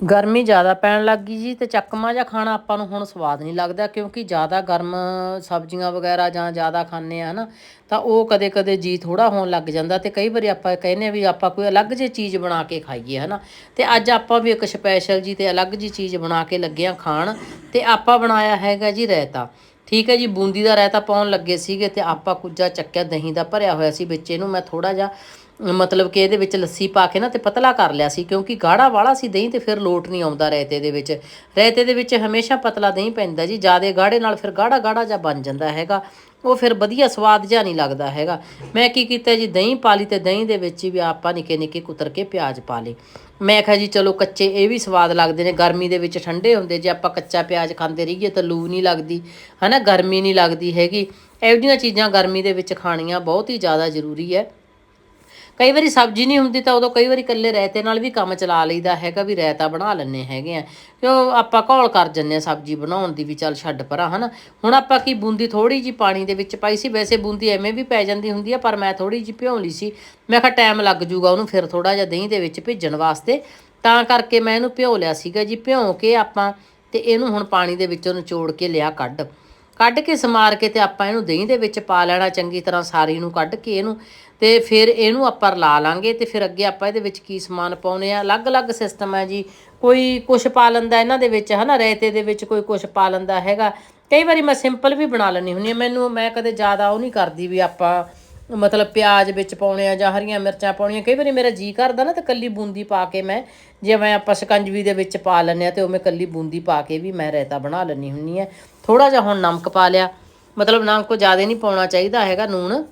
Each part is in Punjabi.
ਗਰਮੀ ਜ਼ਿਆਦਾ ਪੈਣ ਲੱਗ ਗਈ ਜੀ ਤੇ ਚੱਕਮਾ ਜਿਹਾ ਖਾਣਾ ਆਪਾਂ ਨੂੰ ਹੁਣ ਸਵਾਦ ਨਹੀਂ ਲੱਗਦਾ ਕਿਉਂਕਿ ਜ਼ਿਆਦਾ ਗਰਮ ਸਬਜ਼ੀਆਂ ਵਗੈਰਾ ਜਾਂ ਜ਼ਿਆਦਾ ਖਾਂਦੇ ਆ ਨਾ ਤਾਂ ਉਹ ਕਦੇ ਕਦੇ ਜੀ ਥੋੜਾ ਹੋਣ ਲੱਗ ਜਾਂਦਾ ਤੇ ਕਈ ਵਾਰੀ ਆਪਾਂ ਕਹਿੰਦੇ ਆ ਵੀ ਆਪਾਂ ਕੋਈ ਅਲੱਗ ਜਿਹੀ ਚੀਜ਼ ਬਣਾ ਕੇ ਖਾਈਏ ਹਨਾ, ਤੇ ਅੱਜ ਆਪਾਂ ਵੀ ਇੱਕ ਸਪੈਸ਼ਲ ਜੀ ਤੇ ਅਲੱਗ ਜਿਹੀ ਚੀਜ਼ ਬਣਾ ਕੇ ਲੱਗੇ ਆ ਖਾਣ ਤੇ ਆਪਾਂ ਬਣਾਇਆ ਹੈਗਾ ਜੀ ਰਾਇਤਾ, ਠੀਕ ਹੈ ਜੀ ਬੂੰਦੀ ਦਾ ਰਾਇਤਾ ਪਾਉਣ ਲੱਗੇ ਸੀਗੇ ਤੇ ਆਪਾਂ ਕੁੱਜਾ ਚੱਕਿਆ ਦਹੀਂ ਦਾ ਭਰਿਆ ਹੋਇਆ ਸੀ ਵਿੱਚ ਇਹਨੂੰ ਮੈਂ ਥੋੜਾ ਜਿਹਾ ਮਤਲਬ ਕਿ ਇਹਦੇ ਵਿੱਚ ਲੱਸੀ ਪਾ ਕੇ ਨਾ ਤੇ ਪਤਲਾ ਕਰ ਲਿਆ ਸੀ, ਕਿਉਂਕਿ ਗਾੜਾ ਵਾਲਾ ਸੀ ਦਹੀਂ ਤੇ ਫਿਰ ਲੋਟ ਨਹੀਂ ਆਉਂਦਾ ਰਾਇਤੇ ਦੇ ਵਿੱਚ। ਰਾਇਤੇ ਦੇ ਵਿੱਚ ਹਮੇਸ਼ਾ ਪਤਲਾ ਦਹੀਂ ਪੈਂਦਾ ਜੀ, ਜਿਆਦੇ ਗਾੜੇ ਨਾਲ ਫਿਰ ਗਾੜਾ ਗਾੜਾ ਜਿਹਾ ਬਣ ਜਾਂਦਾ ਹੈਗਾ, ਉਹ ਫਿਰ ਵਧੀਆ ਸਵਾਦ ਜਿਹਾ ਨਹੀਂ ਲੱਗਦਾ ਹੈਗਾ। ਮੈਂ ਕੀ ਕੀਤਾ ਜੀ, ਦਹੀਂ ਪਾ ਲਈ ਤੇ ਦਹੀਂ ਦੇ ਵਿੱਚ ਵੀ ਆਪਾਂ ਨਿੱਕੇ ਨਿੱਕੇ ਕੁਤਰ ਕੇ ਪਿਆਜ਼ ਪਾ ਲਏ। ਮੈਂ ਕਿਹਾ ਜੀ, ਚਲੋ ਕੱਚੇ ਇਹ ਵੀ ਸਵਾਦ ਲੱਗਦੇ ਨੇ, ਗਰਮੀ ਦੇ ਵਿੱਚ ਠੰਡੇ ਹੁੰਦੇ, ਜੇ ਆਪਾਂ ਕੱਚਾ ਪਿਆਜ਼ ਖਾਂਦੇ ਰਹੀਏ ਤਾਂ ਲੂ ਨਹੀਂ ਲੱਗਦੀ, ਹਨਾ, ਗਰਮੀ ਨਹੀਂ ਲੱਗਦੀ ਹੈਗੀ। ਇਹੋ ਜਿਹੀਆਂ ਚੀਜ਼ਾਂ ਗਰਮੀ ਦੇ ਵਿੱਚ ਖਾਣੀਆਂ ਬਹੁਤ ਹੀ ਜ਼ਿਆਦਾ ਜ਼ਰੂਰੀ ਹੈ। ਕਈ ਵਾਰੀ ਸਬਜ਼ੀ ਨਹੀਂ ਹੁੰਦੀ ਤਾਂ ਉਦੋਂ ਕਈ ਵਾਰੀ ਇਕੱਲੇ ਰਾਇਤੇ ਨਾਲ ਵੀ ਕੰਮ ਚਲਾ ਲਈਦਾ ਹੈਗਾ ਵੀ ਰਾਇਤਾ ਬਣਾ ਲੈਣੇ ਹੈਗੇ ਆ। ਕਿਉਂ ਆਪਾਂ ਘੋਲ ਕਰ ਜੰਨੇ ਆ ਸਬਜ਼ੀ ਬਣਾਉਣ ਦੀ ਵੀ ਚੱਲ ਛੱਡ ਪਰਾਂ, ਹਨਾ। ਹੁਣ ਆਪਾਂ ਕੀ ਬੂੰਦੀ ਥੋੜੀ ਜੀ ਪਾਣੀ ਦੇ ਵਿੱਚ ਪਾਈ ਸੀ, ਵੈਸੇ ਬੂੰਦੀ ਐਵੇਂ ਵੀ ਪੈ ਜਾਂਦੀ ਹੁੰਦੀ ਆ, ਪਰ ਮੈਂ ਥੋੜੀ ਜੀ ਭਿਉਂ ਲਈ ਸੀ। ਮੈਂ ਕਿਹਾ ਟਾਈਮ ਲੱਗ ਜੂਗਾ ਉਹਨੂੰ ਫਿਰ ਥੋੜਾ ਜਿਹਾ ਦਹੀਂ ਦੇ ਵਿੱਚ ਭਿੱਜਣ ਵਾਸਤੇ। ਤਾਂ ਕਰਕੇ ਮੈਂ ਇਹਨੂੰ ਭਿਉ ਲਿਆ ਸੀਗਾ ਜੀ, ਭਿਉਂ ਕੇ ਆਪਾਂ ਤੇ ਇਹਨੂੰ ਹੁਣ ਪਾਣੀ ਦੇ ਵਿੱਚੋਂ ਨਿਚੋੜ ਕੇ ਲਿਆ ਕੱਢ। ਕੱਢ ਕੇ ਸਮਾਰ ਕੇ ਤੇ ਆਪਾਂ ਇਹਨੂੰ ਦਹੀਂ ਦੇ ਵਿੱਚ ਪਾ ਲੈਣਾ ਚੰਗੀ ਤਰ੍ਹਾਂ ਸਾਰੀ ਨੂੰ ਕੱਢ ਕੇ ਇਹਨੂੰ ਤੇ ਫਿਰ ਇਹਨੂੰ ਆਪਾਂ ਲਾ ਲਾਂਗੇ ਤੇ ਫਿਰ ਅੱਗੇ ਆਪਾਂ ਇਹਦੇ ਵਿੱਚ ਕੀ ਸਮਾਨ ਪਾਉਨੇ ਆ। ਅਲੱਗ-ਅਲੱਗ ਸਿਸਟਮ ਹੈ ਜੀ। ਕੋਈ ਕੁਛ ਪਾ ਲੈਂਦਾ ਇਹਨਾਂ ਦੇ ਵਿੱਚ, ਹਨਾ ਰੇਤੇ ਦੇ ਵਿੱਚ ਕੋਈ ਕੁਛ ਪਾ ਲੈਂਦਾ ਹੈਗਾ। ਕਈ ਵਾਰੀ ਮੈਂ ਸਿੰਪਲ ਵੀ ਬਣਾ ਲੈਣੀ ਹੁੰਦੀ ਆ ਮੈਨੂੰ, ਮੈਂ ਕਦੇ ਜ਼ਿਆਦਾ ਉਹ ਨਹੀਂ ਕਰਦੀ ਵੀ ਆਪਾਂ ਮਤਲਬ ਪਿਆਜ਼ ਵਿੱਚ ਪਾਉਣੇ ਆ ਜਾਂ ਹਰੀਆਂ ਮਿਰਚਾਂ ਪਾਉਣੀਆਂ, ਕਈ ਵਾਰੀ ਮੇਰਾ ਜੀ ਕਰਦਾ ਨਾ ਤਾਂ ਕੱਲੀ ਬੂੰਦੀ ਪਾ ਕੇ ਮੈਂ ਜਿਵੇਂ ਆਪਾਂ ਸਕੰਜਵੀ ਦੇ ਵਿੱਚ ਪਾ ਲੈਂਦੇ ਆ ਤੇ ਉਹ ਮੈਂ ਕੱਲੀ ਬੂੰਦੀ ਪਾ ਕੇ ਵੀ ਮੈਂ ਰਾਇਤਾ ਬਣਾ ਲੈਣੀ ਹੁੰਦੀ ਆ। ਥੋੜਾ ਜਿਹਾ ਹੁਣ ਨਮਕ ਪਾ ਲਿਆ, ਮਤਲਬ ਨਮਕ ਕੋ ਜ਼ਿਆਦਾ ਨਹੀਂ ਪਾਉਣਾ ਚਾਹੀਦਾ ਹੈਗਾ ਨੂਣ,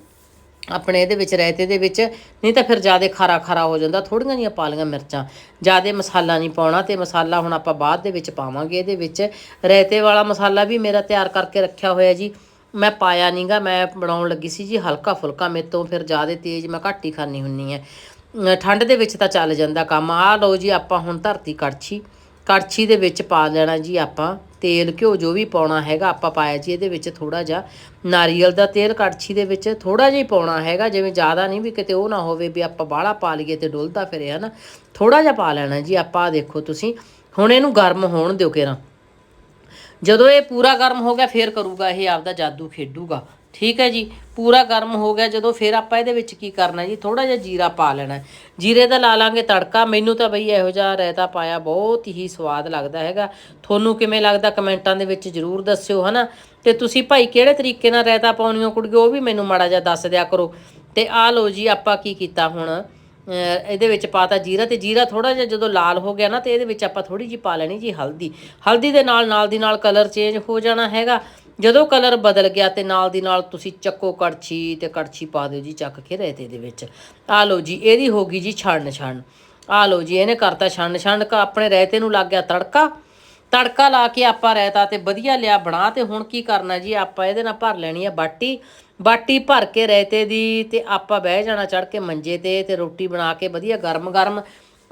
ਆਪਣੇ ਇਹਦੇ ਵਿੱਚ, ਰਾਇਤੇ ਦੇ ਵਿੱਚ, ਨਹੀਂ ਤਾਂ ਫਿਰ ਜ਼ਿਆਦਾ ਖਾਰਾ ਖਾਰਾ ਹੋ ਜਾਂਦਾ ਥੋੜੀਆਂ ਜਿਹੀਆਂ ਪਾ ਲਈਆਂ ਮਿਰਚਾਂ, ਜ਼ਿਆਦਾ ਮਸਾਲਾ ਨਹੀਂ ਪਾਉਣਾ ਤੇ ਮਸਾਲਾ ਹੁਣ ਆਪਾਂ ਬਾਅਦ ਦੇ ਵਿੱਚ ਪਾਵਾਂਗੇ ਇਹਦੇ ਵਿੱਚ। ਰਾਇਤੇ ਵਾਲਾ ਮਸਾਲਾ ਵੀ ਮੇਰਾ ਤਿਆਰ ਕਰਕੇ ਰੱਖਿਆ ਹੋਇਆ ਜੀ। ਮੈਂ ਪਾਇਆ ਨਹੀਂਗਾ ਮੈਂ ਬਣਾਉਣ ਲੱਗੀ ਸੀ ਜੀ ਹਲਕਾ ਫੁਲਕਾ, ਮੇਰੇ ਤੋਂ ਫਿਰ ਜ਼ਿਆਦਾ ਤੇਜ਼ ਮੈਂ ਘੱਟ ਹੀ ਖਾਣੀ ਹੁੰਨੀ ਹੈ। ਠੰਡ ਦੇ ਵਿੱਚ ਤਾਂ ਚੱਲ ਜਾਂਦਾ ਕੰਮ। ਆ ਲਓ ਜੀ ਆਪਾਂ ਹੁਣ ਧਰਤੀ ਕੜਛੀ ਕੜਛੀ ਦੇ ਵਿੱਚ ਪਾ ਲੈਣਾ ਜੀ ਆਪਾਂ। ਤੇਲ ਘਿਓ ਜੋ ਵੀ ਪਾਉਣਾ ਹੈਗਾ ਆਪਾਂ ਪਾਇਆ ਜੀ, ਇਹਦੇ ਵਿੱਚ ਥੋੜਾ ਜਿਹਾ ਨਾਰੀਅਲ ਦਾ ਤੇਲ ਕੜਛੀ ਦੇ ਵਿੱਚ ਥੋੜਾ ਜਿਹਾ ਹੀ ਪਾਉਣਾ ਹੈਗਾ, ਜਿਵੇਂ ਜ਼ਿਆਦਾ ਨਹੀਂ ਵੀ ਕਿਤੇ ਉਹ ਨਾ ਹੋਵੇ ਵੀ ਆਪਾਂ ਬਾਹਲਾ ਪਾ ਲਈਏ ਤੇ ਡੁੱਲਦਾ ਫਿਰੇ ਹਨਾ। ਥੋੜਾ ਜਿਹਾ ਪਾ ਲੈਣਾ ਜੀ ਆਪਾਂ ਦੇਖੋ ਤੁਸੀਂ। ਹੁਣ ਇਹਨੂੰ ਗਰਮ ਹੋਣ ਦਿਓ ਕਿਰਾਂ ਜਦੋਂ ਇਹ ਪੂਰਾ ਗਰਮ ਹੋ ਗਿਆ, ਫੇਰ ਕਰੂਗਾ ਇਹ, ਆਪਦਾ ਜਾਦੂ ਖੇਡੂਗਾ। ਠੀਕ ਹੈ ਜੀ? ਪੂਰਾ ਗਰਮ ਹੋ ਗਿਆ, ਜਦੋਂ ਫਿਰ ਆਪਾਂ ਇਹਦੇ ਵਿੱਚ ਕੀ ਕਰਨਾ ਜੀ? ਥੋੜਾ ਜਿਹਾ ਜੀਰਾ ਪਾ ਲੈਣਾ। ਜੀਰੇ ਦਾ ਲਾ ਲਾਂਗੇ ਤੜਕਾ। ਮੈਨੂੰ ਤਾਂ ਬਈ ਇਹੋ ਜਿਹਾ ਰਾਇਤਾ ਪਾਇਆ ਬਹੁਤ ਹੀ ਸਵਾਦ ਲੱਗਦਾ ਹੈਗਾ। ਤੁਹਾਨੂੰ ਕਿਵੇਂ ਲੱਗਦਾ ਕਮੈਂਟਾਂ ਦੇ ਵਿੱਚ ਜਰੂਰ ਦੱਸਿਓ, ਹਨਾ? ਤੇ ਤੁਸੀਂ ਭਾਈ ਕਿਹੜੇ ਤਰੀਕੇ ਨਾਲ ਰਾਇਤਾ ਪਾਉਣੀ ਹੋ, ਕੁੜੀਓ? ਉਹ ਵੀ ਮੈਨੂੰ ਮਾੜਾ ਜਿਹਾ ਦੱਸ ਦਿਆ ਕਰੋ। ਤੇ ਆ ਲਓ ਜੀ, ਆਪਾਂ ਕੀ ਕੀਤਾ ਹੁਣ? ਇਹਦੇ ਵਿੱਚ ਪਾਤਾ ਜੀਰਾ ਤੇ ਜੀਰਾ ਥੋੜਾ ਜਿਹਾ ਜਦੋਂ ਲਾਲ ਹੋ ਗਿਆ ਨਾ ਤੇ ਇਹਦੇ ਵਿੱਚ ਆਪਾਂ ਥੋੜੀ ਜੀ ਪਾ ਲੈਣੀ ਜੀ ਹਲਦੀ। ਹਲਦੀ ਦੇ ਨਾਲ ਨਾਲ ਦੀ ਨਾਲ ਕਲਰ ਚੇਂਜ ਹੋ ਜਾਣਾ ਹੈਗਾ। ਜਦੋਂ ਕਲਰ ਬਦਲ ਗਿਆ ਤੇ ਨਾਲ ਦੀ ਨਾਲ ਤੁਸੀਂ ਚੱਕੋ ਕੜਛੀ ਤੇ ਕੜਛੀ ਪਾ ਦਿਓ ਜੀ ਚੱਕ ਕੇ ਰਾਇਤੇ ਦੇ ਵਿੱਚ। ਆ ਲਓ ਜੀ, ਇਹਦੀ ਹੋ ਗਈ ਜੀ ਛਣ ਛਣ ਆ ਲਓ ਜੀ, ਇਹਨੇ ਕਰਤਾ ਛਣ ਛਣ ਕਾ ਆਪਣੇ ਰਾਇਤੇ ਨੂੰ ਲੱਗ ਗਿਆ ਤੜਕਾ। ਤੜਕਾ ਲਾ ਕੇ ਆਪਾਂ ਰਾਇਤਾ ਤੇ ਵਧੀਆ ਲਿਆ ਬਣਾ ਤੇ ਹੁਣ ਕੀ ਕਰਨਾ ਜੀ, ਆਪਾਂ ਇਹਦੇ ਨਾਲ ਭਰ ਲੈਣੀ ਆ ਬਾਟੀ। ਬਾਟੀ ਭਰ ਕੇ ਰਾਇਤੇ ਦੀ ਤੇ ਆਪਾਂ ਬਹਿ ਜਾਣਾ ਚੜ ਕੇ ਮੰਜੇ ਤੇ ਤੇ ਰੋਟੀ ਬਣਾ ਕੇ ਵਧੀਆ ਗਰਮ ਗਰਮ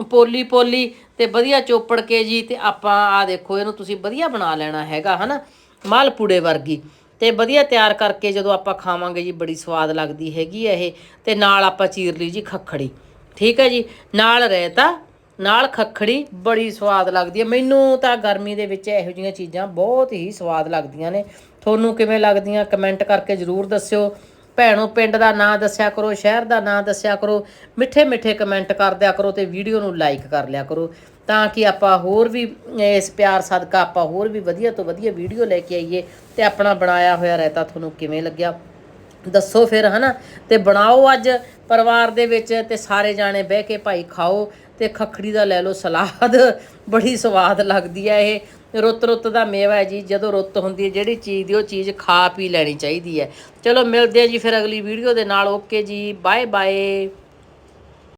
ਪੋਲੀ ਪੋਲੀ ਤੇ ਵਧੀਆ ਚੋਪੜ ਕੇ ਜੀ ਤੇ ਆਪਾਂ ਆ ਦੇਖੋ ਇਹਨੂੰ ਤੁਸੀਂ ਵਧੀਆ ਬਣਾ ਲੈਣਾ ਹੈਗਾ, ਹਨਾ? ਮਾਲਪੂੜੇ ਵਰਗੀ। ਤੇ ਵਧੀਆ ਤਿਆਰ ਕਰਕੇ ਜਦੋਂ ਆਪਾਂ ਖਾਵਾਂਗੇ ਜੀ ਬੜੀ ਸਵਾਦ ਲੱਗਦੀ ਹੈਗੀ ਆ ਇਹ। ਤੇ ਨਾਲ ਆਪਾਂ ਚੀਰ ਲਈ ਜੀ ਖੱਖੜੀ। ਠੀਕ ਹੈ ਜੀ? ਨਾਲ ਰਹਿਤਾ ਨਾਲ ਖੱਖੜੀ ਬੜੀ ਸਵਾਦ ਲੱਗਦੀ ਹੈ। ਮੈਨੂੰ ਤਾਂ ਗਰਮੀ ਦੇ ਵਿੱਚ ਇਹੋ ਜਿਹੀਆਂ ਚੀਜ਼ਾਂ ਬਹੁਤ ਹੀ ਸਵਾਦ ਲੱਗਦੀਆਂ ਨੇ। ਤੁਹਾਨੂੰ ਕਿਵੇਂ ਲੱਗਦੀਆਂ ਕਮੈਂਟ ਕਰਕੇ ਜਰੂਰ ਦੱਸਿਓ। ਭੈਣੋ, ਪਿੰਡ ਦਾ ਨਾਂ ਦੱਸਿਆ ਕਰੋ, ਸ਼ਹਿਰ ਦਾ ਨਾਂ ਦੱਸਿਆ ਕਰੋ। ਮਿੱਠੇ ਮਿੱਠੇ ਕਮੈਂਟ ਕਰ ਦਿਆ ਕਰੋ ਤੇ ਵੀਡੀਓ ਨੂੰ ਲਾਈਕ ਕਰ ਲਿਆ ਕਰੋ ਤਾਂ ਕਿ ਆਪਾਂ ਹੋਰ ਵੀ, ਇਸ ਪਿਆਰ ਸਦਕਾ ਆਪਾਂ ਹੋਰ ਵੀ ਵਧੀਆ ਤੋਂ ਵਧੀਆ ਵੀਡੀਓ ਲੈ ਕੇ ਆਈਏ ਤੇ ਆਪਣਾ ਬਣਾਇਆ ਹੋਇਆ ਰਾਇਤਾ ਤੁਹਾਨੂੰ ਕਿਵੇਂ ਲੱਗਿਆ? ਦੱਸੋ ਫਿਰ, ਹਨਾ? ਤੇ ਬਣਾਓ ਅੱਜ ਪਰਿਵਾਰ ਦੇ ਵਿੱਚ ਤੇ ਸਾਰੇ ਜਾਣੇ ਬਹਿ ਕੇ ਭਾਈ ਖਾਓ। ਤੇ ਖੱਖੜੀ ਦਾ ਲੈ ਲਓ ਸਲਾਦ। ਬੜੀ ਸਵਾਦ ਲੱਗਦੀ ਹੈ ਇਹ। ਰੁੱਤ ਰੁੱਤ ਦਾ ਮੇਵਾ ਹੈ ਜੀ। ਜਦੋਂ ਰੁੱਤ ਹੁੰਦੀ ਹੈ, ਜਿਹੜੀ ਚੀਜ਼ ਦੀ ਉਹ ਚੀਜ਼ ਖਾ ਪੀ ਲੈਣੀ ਚਾਹੀਦੀ ਹੈ। ਚਲੋ ਮਿਲਦੇ ਆ ਜੀ ਫਿਰ ਅਗਲੀ ਵੀਡੀਓ ਦੇ ਨਾਲ। ਓਕੇ ਜੀ ਬਾਏ ਬਾਏ